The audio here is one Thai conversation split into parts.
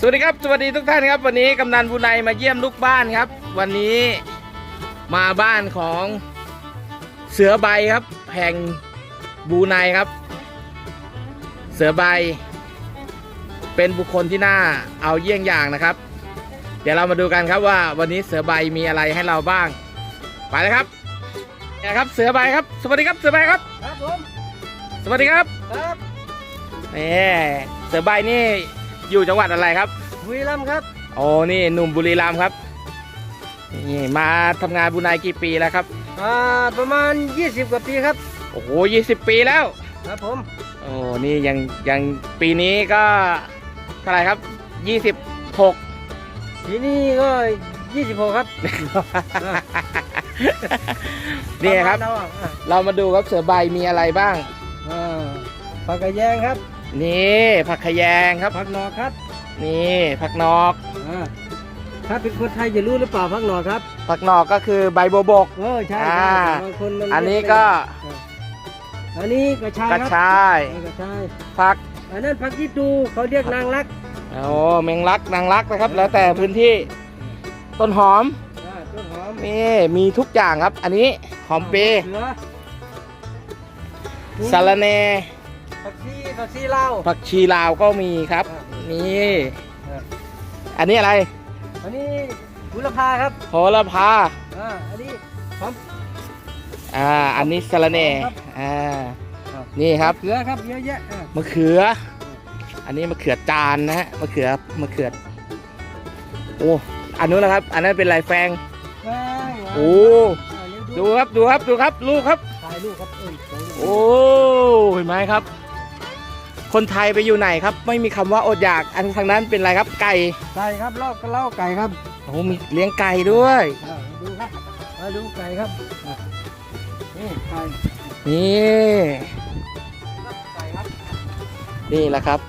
สวัสดีครับ สวัสดีทุกท่านครับ วันนี้กำนันบุไนมาเยี่ยมลูกบ้านครับ วันนี้มาบ้านของเสือใบครับ แห่งบูไนครับ เสือใบ เป็นบุคคลที่น่าเอาเยี่ยงอย่างนะครับ เดี๋ยวเรามาดูกันครับว่าวันนี้เสือใบมีอะไรให้เราบ้าง ไปเลยครับเนี่ยครับเสือใบครับ สวัสดีครับเสือใบครับ ครับผม สวัสดีครับ ครับนี่เสือใบนี่ อยู่จังหวัดอะไรครับบุรีรัมย์ครับโอ้นี่หนุ่มบุรีรัมย์ครับนี่มาทำงานบุนายกี่ปีแล้วครับอ่าประมาณ 20 กว่าปีครับ โอ้โหยี่สิบปีแล้ว ครับผม โอ้นี่ยังยังปีนี้ก็เท่าไหร่ครับยี่สิบหกทีนี่ก็ 26 ครับนี่ครับ ปะมาณแล้วอะอะเรามาดูครับเสือใบมีอะไรบ้าง อ่าผักกระแยงครับ นี่ผักขะแยงครับ ผักหนอกครับนี่ผักนอก อ่าถ้าเป็นคนไทยจะรู้หรือเปล่าผักหนอกครับ ผักนอกก็คือใบโบวบก เออใช่อ่า ใช่บางคนมันอันนี้ก็อันนี้กระชายกระครับชายเออกระชายผักอันนั้นผักยี่ตูเขาเรียกนางรักโอ้แมงลักนางลักนะครับ แล้วแต่พื้นที่ต้นหอมอ่าต้นหอมนี่มีทุกอย่างครับ อันนี้หอมเปรย์เสือสาระแหน ผักชีผักชีลาวผักชีลาวก็มีครับนี่อ่าอันนี้อะไร อันนี้บุรพาครับโหระพาอ่าอันนี้หอมอ่าอันนี้สาระแหนครับอ่าครับนี่ครับเขือครับเยอะแยะอะมะเขือ อันนี้มะเขือจานนะฮะมะเขือมะเขือโอ้อันนู้นนะครับ อันนั้นเป็นลายแฟงแป้งโอ้อ่าเลี้ยงดูครับดูครับดูครับ ลูกครับถ่ายรูปครับเอ้ยสองรูปโอ้เห็นไหมครับ คนไทยไปอยู่ไหนครับ ไม่มีคำว่าอดอยาก อันทางนั้นเป็นอะไรครับ ไก่ ไก่ครับเล่าก็เล่าไก่ครับโอ้มีเลี้ยงไก่ด้วยอ่าดูครับมาดูไก่ครับอะนี่ไก่นี่ไก่ครับ นี่แหละครับ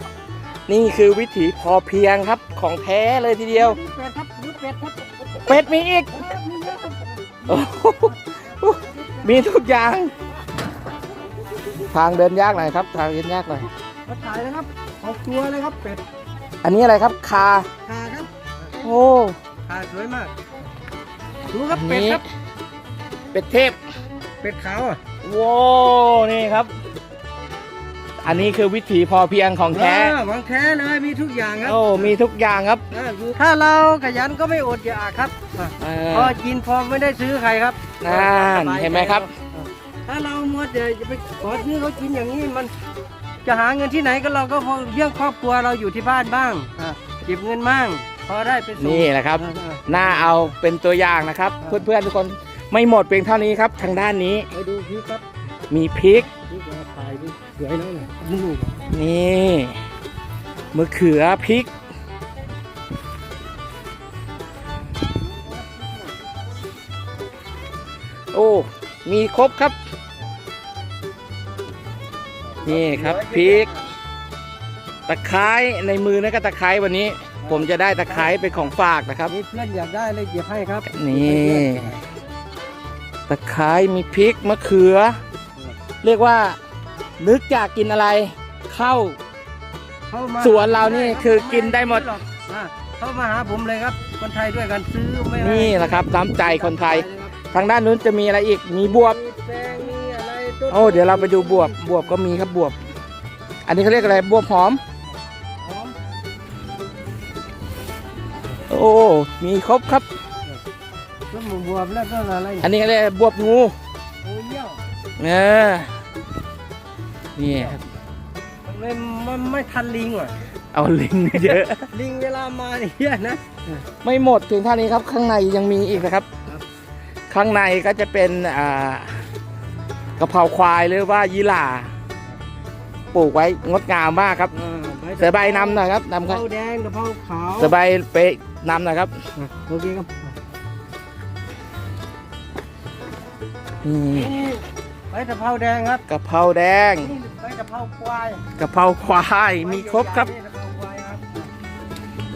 นี่คือวิถีพอเพียงครับของแท้เลยทีเดียวดูเป็ดครับดูเป็ดครับเป็ดมีอีกเออมีเยอะครับโอ้โหมีทุกอย่าง ทางเดินยากหน่อยครับ ทางเดินยากหน่อย มาถ่ายเลยครับเอาตัวเลยครับเป็ดอันนี้อะไรครับคาขาครับโอ้ขาสวยมาก ดูครับอันเป็ดนี้ครับ เป็ดเทพเป็ดขาวอะว้าวนี่ครับ อันนี้คือวิถีพอเพียงของแท้เออของแท้เลยมีทุกอย่างครับโอ้มีทุกอย่างครับเออถ้าเราขยันก็ไม่อดอยากครับอะเอพออกินพอไม่ได้ซื้อใครครับนั่นสบายใจเห็นไหมครับ ถ้าเรามัวแต่จะไปขอซื้อเขากินอย่างนี้มัน จะหาเงินที่ไหนก็เราก็พอเลี้ยงครอบครัวเราอยู่ที่บ้านบ้างอะเก็บเงินบ้างพอได้ไปส่งนี่แหละครับเออเออน่าเอาเป็นตัวอย่างนะครับ เพื่อนๆทุกคนไม่หมดเพียงเท่านี้ครับ ทางด้านนี้ไปดูพริกครับ มีพริกพริกเราถ่ายดิสวยแล้วเนี่ยนี่นี่มะเขือพริกโอ้ มีครบครับ นี่ครับพริกตะไคร้ในมือนะก็ตะไคร้วันนี้ ผมจะได้ตะไคร้เป็นของฝากนะครับ นี่เพื่อนอยากได้เลยเก็บให้ครับนี่ตะไคร้มีพริกมะเขือ เรียกว่านึกอยากกินอะไร เข้าเข้ามาสวนเรานี่คือกินได้หมดรอกอะเข้ามาหาผมเลยครับ คนไทยด้วยกันซื้อไม่นี่แหละครับน้ำใจคนไทยเลยครับทางด้านนู้นจะมีอะไรอีกมีบวบมี โอ้เดี๋ยวเราไปดูบวบบวบก็มีครับบวบ อันนี้เขาเรียกอะไรบวบหอมหอมโอ้มีครบครับ ต้นหมูบวบแล้วต้นอะไรอันนี้เขาเรียกบวบงูโอ้ยเยี่ยวเออนี่ครับไม่ไม่ไม่ทันลิงว่ะเอาลิงเยอะ ลิงเวลามาเนี่ยเยอะนะ ไม่หมดถึงเท่านี้ครับ ข้างในยังมีอีกนะครับครับข้างในก็จะเป็นอ่า กะเพราควายหรือว่ายี่หร่าปลูกไว้งดงามมากครับอ่าใบเสือใบนำหน่อยครับนำกะคเพรับราแดงกะเพราขาวเสือใบเปะนำหน่อยครับอะโอเคครับนี่นี่ใบกะเพราแดงครับกะเพราแดงนี่ใบกะเพราควายกะเพราควายมีครบครับใใหญ่ๆนี่กะเพราควายครับ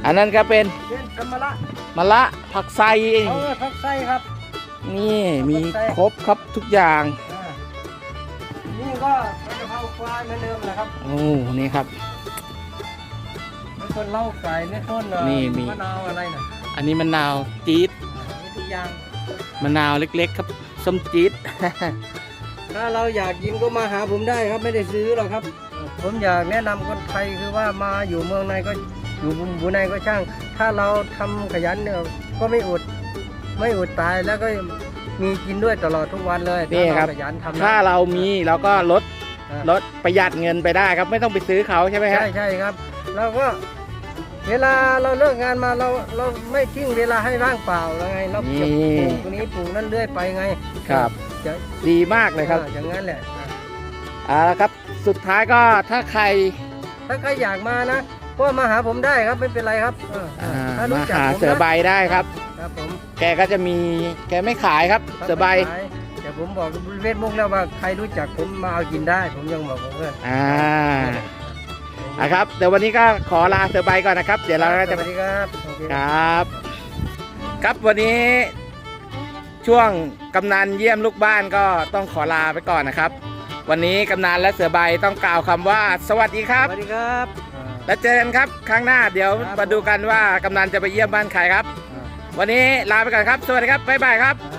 อันนั้นก็เป็นเป็นธรรมะละมะละผักไซเออผักไส้ครับ นี่มีครบครับทุกอย่างอ่านี่ ก็ใบกะเพราควายเหมือนเดิมแหละครับโอ้นี่ครับใบต้นเหล้าไก่เนี่ยต้นเอ่อนี่มี มะนาวอะไรน่ะอันนี้มะนาวจี๊ดมีทุกอย่าง มะนาวเล็กๆครับส้มจี๊ด ถ้าเราอยากกินก็มาหาผมได้ครับไม่ได้ซื้อหรอกครับ ผมอยากแนะนำคนไทยคือว่ามาอยู่เมืองในก็อยู่บุในก็ช่าง ถ้าเราทำขยันเนี่ยก็ไม่อด ไม่อดตายแล้วก็ มีกินด้วยตลอดทุกวันเลยนี่ครับ ถ้าเาขยันทำนะ ถ้าเรามีเราก็ลดอ่าลดประหยัดเงินไปได้ครับ ไม่ต้องไปซื้อเขาใช่ไหมฮะใช่ใช่ครับเราก็ เวลาเราเลิกงานมาเราเราไม่ทิ้งเวลาให้ว่างเปล่าแล้วไงเรานี่จะปลูกตรงนี้ปลูกนั่นเรื่อยไปไงครับ จะดีมากเลยครับอ่าอย่างนั้นแหละ เอาละครับ สุดท้ายก็ถ้าใคร ถ้าใครอยากมานะ ก็มาหาผมได้ครับไม่เป็นไรครับเอออ่าถ้ารู้มาจักหาผมนะเสือใบได้ครับ ครับผมแกก็จะมีแกไม่ขายครับเสือใบขายเดี๋ยวผมบอกเฟซบุ๊กแล้วว่าใครรู้จักผมมาเอากินได้ ผมยังบอกกับเพื่อนอ่าอะครับเดี๋ยววันนี้ก็ขอลาเสือใบก่อนนะครับ เดี๋ยวเราก็สจะวัสดีครับโอเค ครับ ครับวันนี้ช่วงกำนันเยี่ยมลูกบ้านก็ต้องขอลาไปก่อนนะครับ วันนี้กำนันและเสือใบต้องกล่าวคำว่า สวัสดีครับ สวัสดีครับอ่า แล้วเจอกันครับครั้งหน้าเดี๋ยวครับมาดูกันว่ากำนันจะไปเยี่ยมบ้านใครครับอ่าวันนี้ลาไปก่อนครับ สวัสดีครับบ๊ายบายครับครับ